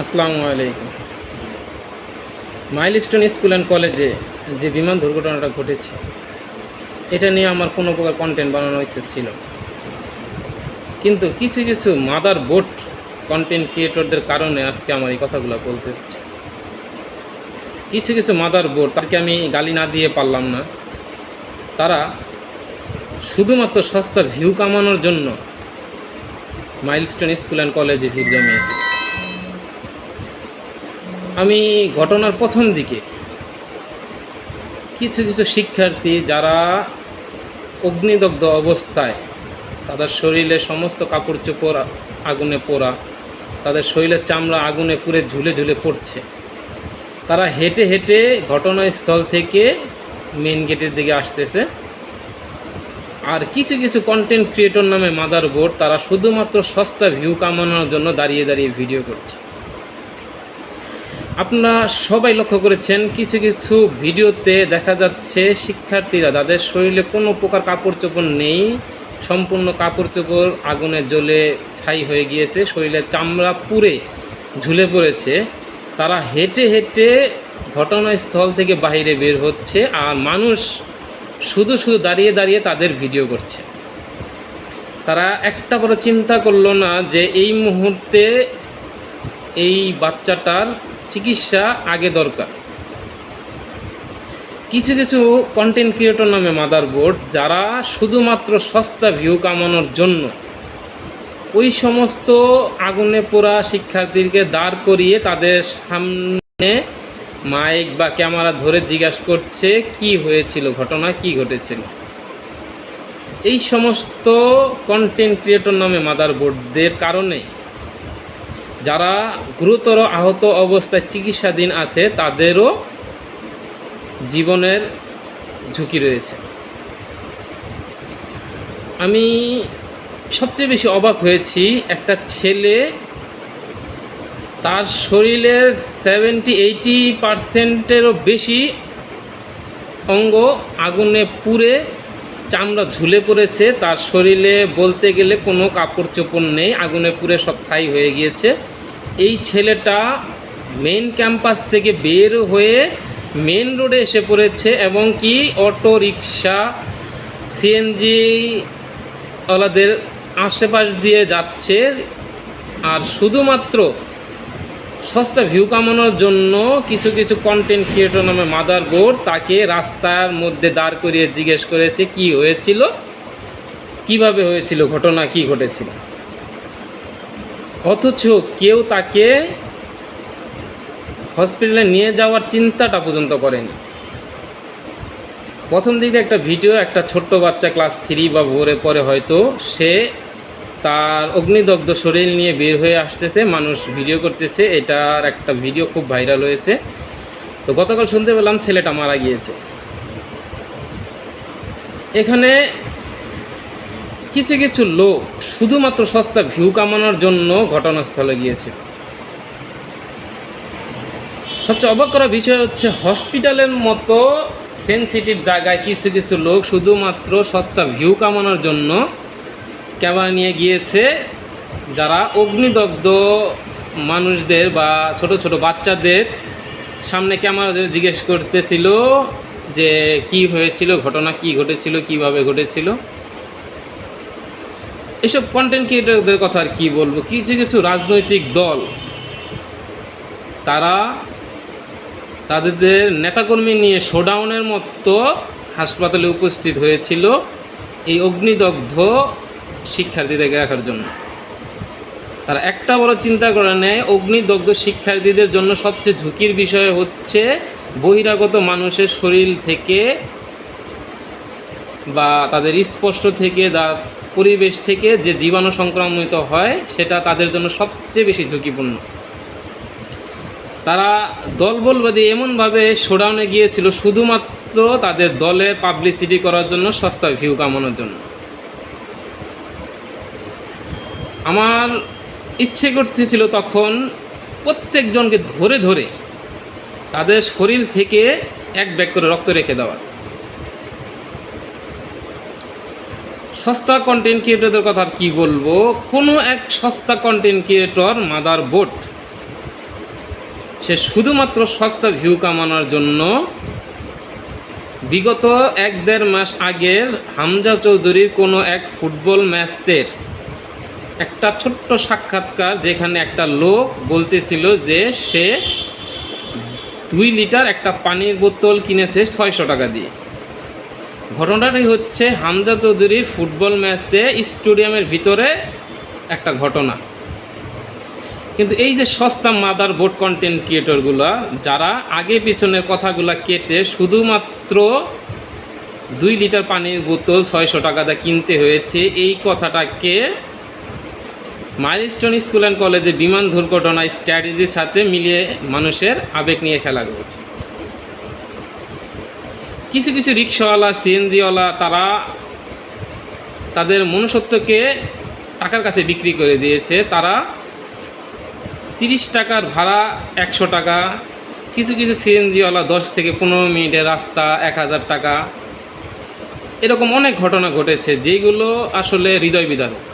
আসসালামু আলাইকুম। Milestone school and কলেজে যে বিমান দুর্ঘটনাটা ঘটেছে, এটা নিয়ে আমার কোনো প্রকার কন্টেন্ট বানানোর ইচ্ছে ছিল কিন্তু কিছু কিছু মাদার বোট কন্টেন্ট ক্রিয়েটরদের কারণে আজকে আমার এই কথাগুলো বলতে হচ্ছে। কিছু কিছু মাদার বোর্ড তাকে আমি গালি না দিয়ে পারলাম না। তারা শুধুমাত্র সস্তা ভিউ কামানোর জন্য মাইলস্টোন স্কুল অ্যান্ড কলেজে ভিড় জমিয়েছে। আমি ঘটনার প্রথম দিকে কিছু কিছু শিক্ষার্থী যারা অগ্নিদগ্ধ অবস্থায়, তাদের শরীরে সমস্ত কাপড় চোপড় আগুনে পোড়া, তাদের শরীরের চামড়া আগুনে পুড়ে ঝুলে ঝুলে পড়ছে। তারা হেঁটে হেঁটে ঘটনাস্থল থেকে মেন গেটের দিকে আসতেছে। আর কিছু কিছু কন্টেন্ট ক্রিয়েটর নামে মাদার বোর্ড তারা শুধুমাত্র সস্তা ভিউ কামানোর জন্য দাঁড়িয়ে দাঁড়িয়ে ভিডিও করছে। আপনারা সবাই লক্ষ্য করেছেন, কিছু কিছু ভিডিওতে দেখা যাচ্ছে শিক্ষার্থীরা যাদের শরীরে কোনো প্রকার কাপড় চোপড় নেই, সম্পূর্ণ কাপড় চোপড় আগুনে জ্বলে ছাই হয়ে গিয়েছে, শরীরের চামড়া পুড়ে ঝুলে পড়েছে। তারা হেঁটে হেঁটে ঘটনাস্থল থেকে বাইরে বের হচ্ছে আর মানুষ শুধু শুধু দাঁড়িয়ে দাঁড়িয়ে তাদের ভিডিও করছে। তারা একটা বড় চিন্তা করল না যে এই মুহূর্তে এই বাচ্চাটার চিকিৎসা আগে দরকার। কিছু কিছু কন্টেন্ট ক্রিয়েটর নামে মাদার বোর্ড যারা শুধুমাত্র সস্তা ভিউ কামানোর জন্য ওই সমস্ত আগুনে পোড়া শিক্ষার্থীকে দাঁড় করিয়ে তাদের সামনে মাইক বা ক্যামেরা ধরে জিজ্ঞাসা করছে, কি হয়েছিল, ঘটনা কি ঘটেছিল? এই সমস্ত কন্টেন্ট ক্রিয়েটর নামে মাদার বোর্ডদের কারণে যারা গুরুতর আহত অবস্থায় চিকিৎসাধীন আছে, তাদেরও জীবনের ঝুঁকি রয়েছে। আমি সবচেয়ে বেশি অবাক হয়েছি, একটা ছেলে তার শরীরের সেভেন্টি এইটি পারসেন্টেরও বেশি অঙ্গ আগুনে পুড়ে চামড়া ঝুলে পড়েছে। তার শরীরে বলতে গেলে কোনো কাপড় চোপড় নেই, আগুনে পুড়ে সব ছাই হয়ে গিয়েছে। এই ছেলেটা মেন ক্যাম্পাস থেকে বের হয়ে মেন রোডে এসে পড়েছে এবং কি অটো রিক্সা সিএনজি ওলাদের আশেপাশ দিয়ে যাচ্ছে। আর শুধুমাত্র সস্তা ভিউ কামানোর জন্য কিছু কিছু কন্টেন্ট ক্রিয়েটর নামে মাদার বোর্ড তাকে রাস্তার মধ্যে দাঁড় করিয়ে জিজ্ঞেস করেছে, কি হয়েছিল? কীভাবে হয়েছিল? ঘটনা কি ঘটেছিল? অথচ কেউ তাকে হসপিটালে নিয়ে যাওয়ার চিন্তাটা পর্যন্ত করেনি। প্রথম দিকে একটা ভিডিও, একটা ছোট্ট বাচ্চা ক্লাস থ্রি বা ভোরে পরে হয়তো সে তার অগ্নিদগ্ধ শরীর নিয়ে বের হয়ে আসতেছে, মানুষ ভিডিও করতেছে। এটার একটা ভিডিও খুব ভাইরাল হয়েছে। তো গতকাল শুনতে পেলাম ছেলেটা মারা গিয়েছে। এখানে কিছু কিছু লোক, শুধুমাত্র সস্তা ভিউ কামানোর জন্য ঘটনাস্থলে গিয়েছে। সবচেয়ে অবাক করা বিষয় হচ্ছে, হসপিটালের মতো সেন্সিটিভ জায়গায় কিছু কিছু লোক শুধুমাত্র সস্তা ভিউ কামানোর জন্য ক্যামেরা নিয়ে গিয়েছে, যারা অগ্নিদগ্ধ মানুষদের বা ছোট ছোট বাচ্চাদের সামনে ক্যামেরা জিজ্ঞেস করতেছিল যে কি হয়েছিল, ঘটনা কি ঘটেছিল, কীভাবে ঘটেছিল। এসব কন্টেন্ট ক্রিয়েটরদের কথা আর কী বলব? কিছু কিছু রাজনৈতিক দল, তারা তাদের নেতাকর্মী নিয়ে শোডাউনের মতো হাসপাতালে উপস্থিত হয়েছিল এই অগ্নিদগ্ধ শিক্ষার্থীদেরকে রাখার জন্য। তারা একটা বড় চিন্তা করে নেয়, অগ্নিদগ্ধ শিক্ষার্থীদের জন্য সবচেয়ে ঝুঁকির বিষয় হচ্ছে বহিরাগত মানুষের শরীর থেকে বা তাদের স্পষ্ট থেকে পরিবেশ থেকে যে জীবাণু সংক্রমিত হয়, সেটা তাদের জন্য সবচেয়ে বেশি ঝুঁকিপূর্ণ। তারা দলবলবাদী এমনভাবে শোডাউনে গিয়েছিল শুধুমাত্র তাদের দলের পাবলিসিটি করার জন্য সস্তা ভিউ কামানোর জন্য। আমার ইচ্ছে করতেছিল তখন প্রত্যেকজনকে ধরে ধরে তাদের শরীর থেকে এক ব্যাগ করে রক্ত রেখে দেওয়া সস্তা কন্টেন্ট ক্রিয়েটরদের কথা আর কী বলব? কোনো এক সস্তা কন্টেন্ট ক্রিয়েটর মাদার বোট সে শুধুমাত্র সস্তা ভিউ কামানোর জন্য বিগত এক দেড় মাস আগের হামজা চৌধুরীর কোনো এক ফুটবল ম্যাচের একটা ছোট্ট সাক্ষাৎকার যেখানে একটা লোক বলতেছিল যে সে দুই লিটার একটা পানির বোতল কিনেছে ছয়শো টাকা দিয়ে। ঘটনাটি হচ্ছে হামজা চৌধুরীর ফুটবল ম্যাচে স্টেডিয়ামের ভিতরে একটা ঘটনা। কিন্তু এই যে সস্তা মাদার বোর্ড কন্টেন্ট ক্রিয়েটরগুলো যারা আগে পিছনের কথাগুলো কেটে শুধুমাত্র দুই লিটার পানির বোতল ছয়শো টাকা টাকাতে কিনতে হয়েছে, এই কথাটাকে মাইলস্টোন স্কুল অ্যান্ড কলেজে বিমান দুর্ঘটনা স্ট্র্যাটেজির সাথে মিলিয়ে মানুষের আবেগ নিয়ে খেলা করেছে। কিছু কিছু রিক্সাওয়ালা সিএনজিওয়ালা তারা তাদের মনুষ্যত্বকে টাকার কাছে বিক্রি করে দিয়েছে। তারা তিরিশ টাকার ভাড়া একশো টাকা, কিছু কিছু সিএনজিওয়ালা দশ থেকে পনেরো মিনিটের রাস্তা এক হাজার টাকা। এরকম অনেক ঘটনা ঘটেছে যেগুলো আসলে হৃদয় বিদারক।